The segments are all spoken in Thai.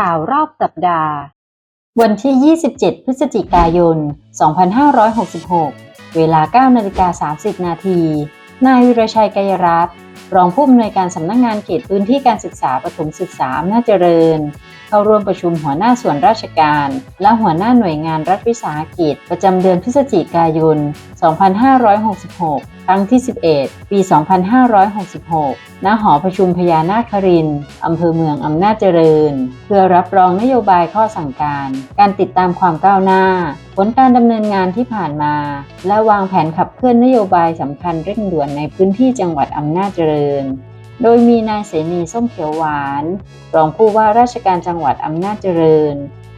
ข่าวรอบสัปดาห์ วันที่ 27 พฤศจิกายน 2566 เวลา 9 นาฬิกา 30 นาที นายวิรชัยกายรัตน์รองผู้อำนวยการสำนักงงานเขตพื้นที่การศึกษาปฐมศึกษาอำนาจเจริญ เข้าร่วมประชุมหัวหน้าส่วนราชการ และหัวหน้าหน่วยงานรัฐวิสาหกิจ ประจำเดือนพฤศจิกายน 2566 ครั้งที่ 11 ปี 2566 ณ หอประชุมพญานาครินอำเภอเมืองอำนาจเจริญ เพื่อรับรองนโยบายข้อสั่งการ การติดตามความก้าวหน้า ผลการดำเนินงานที่ผ่านมา และวางแผนขับเคลื่อนนโยบายสำคัญเร่งด่วนในพื้นที่จังหวัดอำนาจเจริญ โดยมีนายเสนีส้มเขียวหวาน รองผู้ว่าราชการจังหวัดอำนาจเจริญ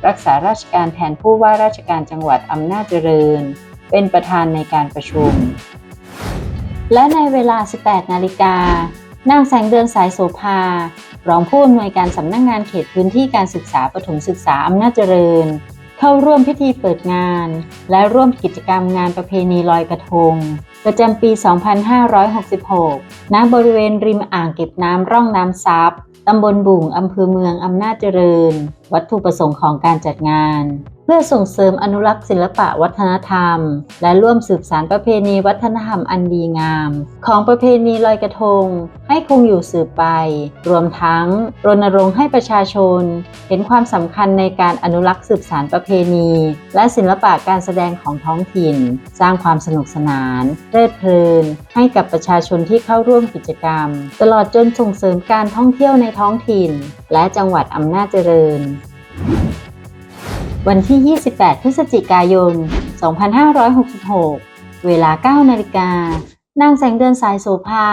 รักษาราชการแทนผู้ว่าราชการจังหวัดอำนาจเจริญ เป็นประธานในการประชุม และในเวลา 18 นาฬิกานางแสงเดือนสายโสภารองผู้อำนวยการสำนักงงานเขตพื้นที่การศึกษาปฐมศึกษาอำนาจเจริญ เข้าร่วมพิธีเปิดงาน และร่วมกิจกรรมงานประเพณีลอยกระทง ประจำปี 2566 ณ บริเวณริมอ่างเก็บน้ำร่องน้ำซับตำบลบุ่งอำเภอเมืองอำนาจเจริญ วัตถุประสงค์ของการจัดงาน เพื่อส่งเสริมอนุรักษ์ศิลปะวัฒนธรรม และร่วมสืบสานประเพณีวัฒนธรรมอันดีงาม ของประเพณีลอยกระทง ให้คงอยู่สืบไป รวมทั้งรณรงค์ให้ประชาชน เห็นความสำคัญในการอนุรักษ์สืบสานประเพณี และศิลปะการแสดงของท้องถิ่น สร้างความสนุกสนานเพลิดเพลิน ให้กับประชาชนที่เข้าร่วมกิจกรรม ตลอดจนส่งเสริมการท่องเที่ยวในท้องถิ่น และจังหวัดอำนาจเจริญวันที่ 28 พฤศจิกายน 2566 เวลา 9 นาฬิกา นางแสงเดือนสายโสภา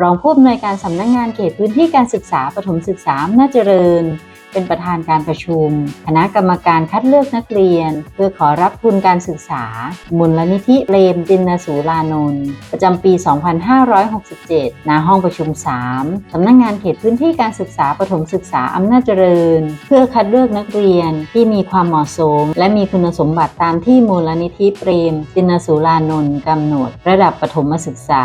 รองผู้อำนวยการสำนักงงานเขตพื้นที่การศึกษาปฐมศึกษาอำนาจเจริญ เป็นประธานการประชุม คณะกรรมการคัดเลือกนักเรียน เพื่อขอรับทุนการศึกษา มูลนิธิเรมจินสูลานนท์ประจำปี 2567 ณ ห้องประชุม 3 สำนักงงานเขตพื้นที่การศึกษาปฐมศึกษาอำนาจเจริญ เพื่อคัดเลือกนักเรียนที่มีความเหมาะสม และมีคุณสมบัติตามที่มูลนิธิเปรมจินสูลานนท์กำหนด ระดับประถมศึกษา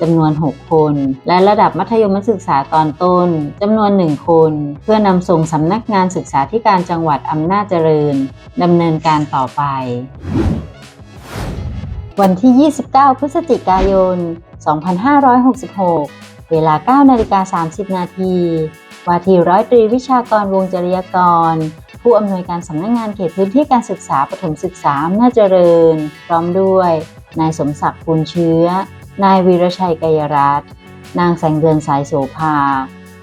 จำนวน 6 คน และระดับมัธยมศึกษาตอนต้นจำนวน 1 คน เพื่อนำส่งสำนักงานศึกษาธิการจังหวัดอำนาจเจริญดำเนินการต่อไป วันที่ 29 พฤศจิกายน 2566 เวลา 9 นาฬิกา 30 นาทีว่าที่ร้อยตรีวิชากรวงจริยกร ผู้อำนวยการสำนักงงานเขตพื้นที่การศึกษาปฐมศึกษาอำนาจเจริญ พร้อมด้วย นายสมศักดิ์ปูนเชื้อ นายวีรชัยกายรัตน์นางแสงเดือนสายโสภา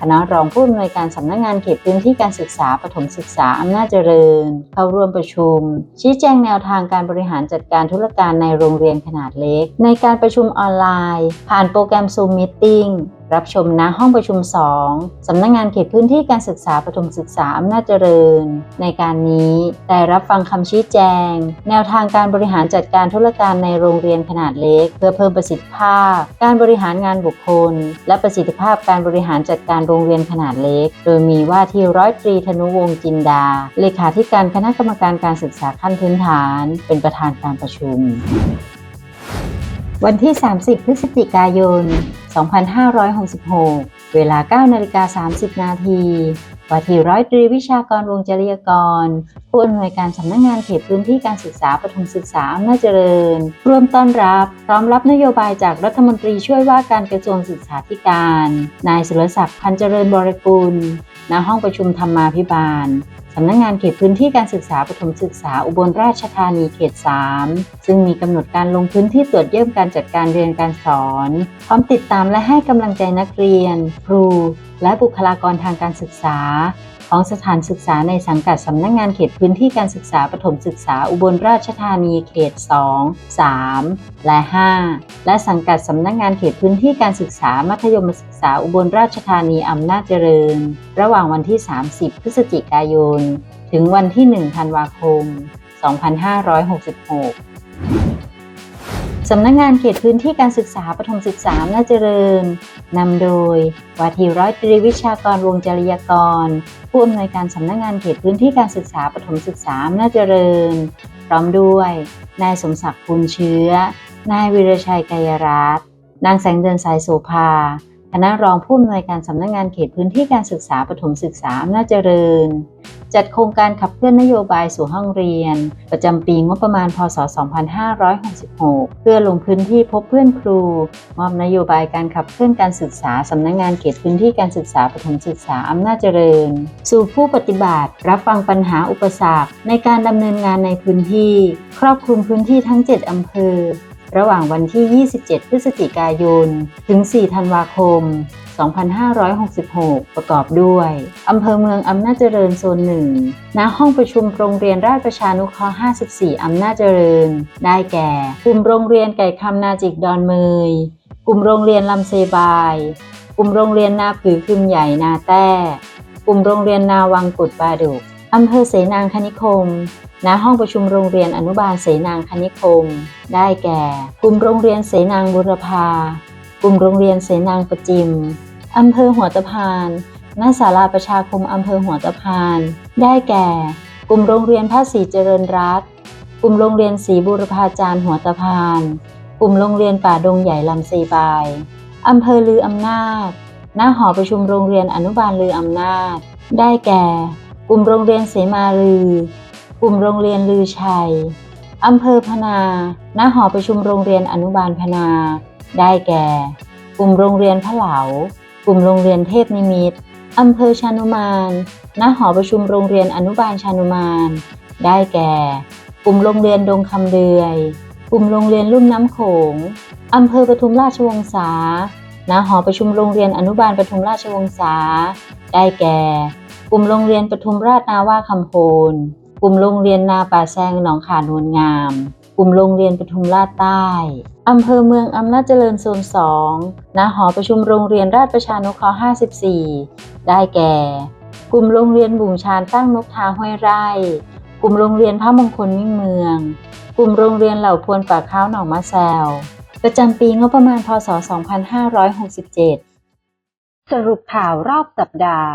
คณะรองผู้อำนวยการสำนักงงานเขตพื้นที่การศึกษาปฐมศึกษาอำนาจเจริญ เข้าร่วมประชุม ชี้แจงแนวทางการบริหารจัดการธุรการในโรงเรียนขนาดเล็ก ในการประชุมออนไลน์ ผ่านโปรแกรม Zoom Meeting รับชมณห้องประชุม 2 สำนักงงานเขตพื้นที่การศึกษาปฐมศึกษาอำนาจเจริญ ในการนี้ได้รับฟังคำชี้แจง แนวทางการบริหารจัดการธุรการในโรงเรียนขนาดเล็ก เพื่อเพิ่มประสิทธิภาพ การบริหารงานบุคคล และประสิทธิภาพการบริหารจัดการโรงเรียนขนาดเล็ก โดยมีว่าที่ร้อยตรีธนุวงศ์จินดา เลขาธิการคณะกรรมการการศึกษาขั้นพื้นฐาน เป็นประธานการประชุม วันที่ 30 พฤศจิกายน 2566 เวลา9นาฬิกา30 นาทีว่าที่ร้อยตรีวิชากรวงจริยกร ผู้อำนวยการสำนักงงานเขตพื้นที่การศึกษาปฐมศึกษาอำนาจเจริญ ร่วมต้อนรับ พร้อมรับนโยบายจากรัฐมนตรีช่วยว่าการกระทรวงศึกษาธิการ นายสุรศักดิ์พันเจริญบริกุลณห้องประชุมธรรมาภิบาล สำนักงงานเขตพื้นที่การศึกษาปฐมศึกษาอุบลราชธานีเขต 3 ซึ่งมีกำหนดการลงพื้นที่ตรวจเยี่ยมการจัดการเรียนการสอน พร้อมติดตามและให้กำลังใจนักเรียน ครู และบุคลากรทางการศึกษา ของสถานศึกษาในสังกัดสำนักงงานเขตพื้นที่การศึกษาปฐมศึกษาอุบลราชธานีเขต 2 3 และ 5 และสังกัดสำนักงงานเขตพื้นที่การศึกษามัธยมศึกษาอุบลราชธานีอำนาจเจริญ ระหว่างวันที่ 30 พฤศจิกายน ถึงวันที่ 1 ธันวาคม 2566สำนักงงานเขตพื้นที่การศึกษาปฐมศึกษาอำนาจเจริญ นำโดยวาทีร้อยตรีวิชากรวงจริยากร ผู้อำนวยการสำนักงงานเขตพื้นที่การศึกษาปฐมศึกษาอำนาจเจริญ พร้อมด้วย นายสมศักดิ์ภูลเชื้อ นายวิรชัยกายรัตน์นางแสงเดือนสายโสภา คณะรองผู้อำนวยการสำนักงานเขตพื้นที่การศึกษาปฐมศึกษาอำนาจเจริญ จัดโครงการขับเคลื่อนนโยบายสู่ห้องเรียน ประจำปีงบประมาณ พศ 2566 เพื่อลงพื้นที่พบเพื่อนครู มอบนโยบายการขับเคลื่อนการศึกษาสำนักงานเขตพื้นที่การศึกษาปฐมศึกษาอำนาจเจริญ สู่ผู้ปฏิบัติ รับฟังปัญหาอุปสรรค ในการดำเนินงานในพื้นที่ ครอบคลุมพื้นที่ทั้ง 7อำเภอ ระหว่างวันที่ 27 พฤศจิกายน ถึง 4 ธันวาคม 2566 ประกอบด้วย อำเภอเมืองอำนาจเจริญโซนหนึ่งณห้องประชุมโรงเรียนราชประชานุเคราะห์ 54 อำนาจเจริญ ได้แก่ กลุ่มโรงเรียนไก่คำนาจิกดอนเมย กลุ่มโรงเรียนลำเซบาย กลุ่มโรงเรียนนาผือคึมใหญ่นาแต้ กลุ่มโรงเรียนนาวังกุดปาดุกอำเภอเสนางคณิคมณห้องประชุมโรงเรียนอนุบาลเสนางคณิคม ได้แก่ กลุ่มโรงเรียนเสนางบุรพากลุ่มโรงเรียนเสนางประจิม อำเภอหัวตะพานณศาลาประชาคมอำเภอหัวตะพาน ได้แก่ กลุ่มโรงเรียนพระศรีเจริญรัตกลุ่มโรงเรียนศรีบุรพาจารย์หัวตะพาน กลุ่มโรงเรียนป่าดงใหญ่ลำเซบายอำเภอลืออำนาจณหอประชุมโรงเรียนอนุบาลลืออำนาจ ได้แก่ กลุ่มโรงเรียนเสมาลือ กลุ่มโรงเรียนลือชัยอำเภอพนาณหอประชุมโรงเรียนอนุบาลพนา ได้แก่ กลุ่มโรงเรียนพะเหลา กลุ่มโรงเรียนเทพนิมิตรอำเภอชานุมานณหอประชุมโรงเรียนอนุบาลชานุมาน ได้แก่ กลุ่มโรงเรียนดงคำเดือย กลุ่มโรงเรียนลุ่มน้ำโขงอำเภอปทุมราชวงศาณหอประชุมโรงเรียนอนุบาลปทุมราชวงศา ได้แก่ กลุ่มโรงเรียนปทุมราชนาว่าคำโพนกลุ่มโรงเรียนนาป่าแซงหนองขานวลงาม กลุ่มโรงเรียนปทุมราชใต้ อำเภอเมืองอำนาจเจริญโซน2ณหอประชุมโรงเรียนราชประชานุเคราะห์ 54 ได้แก่ กลุ่มโรงเรียนบุ่งชานตั้งนกทาห้วยไร่ กลุ่มโรงเรียนพระมงคลมิ่งเมือง กลุ่มโรงเรียนเหล่าพวนปากข้าวหนองมะแซว ประจำปีงบประมาณ พศ 2567 สรุปข่าวรอบสัปดาห์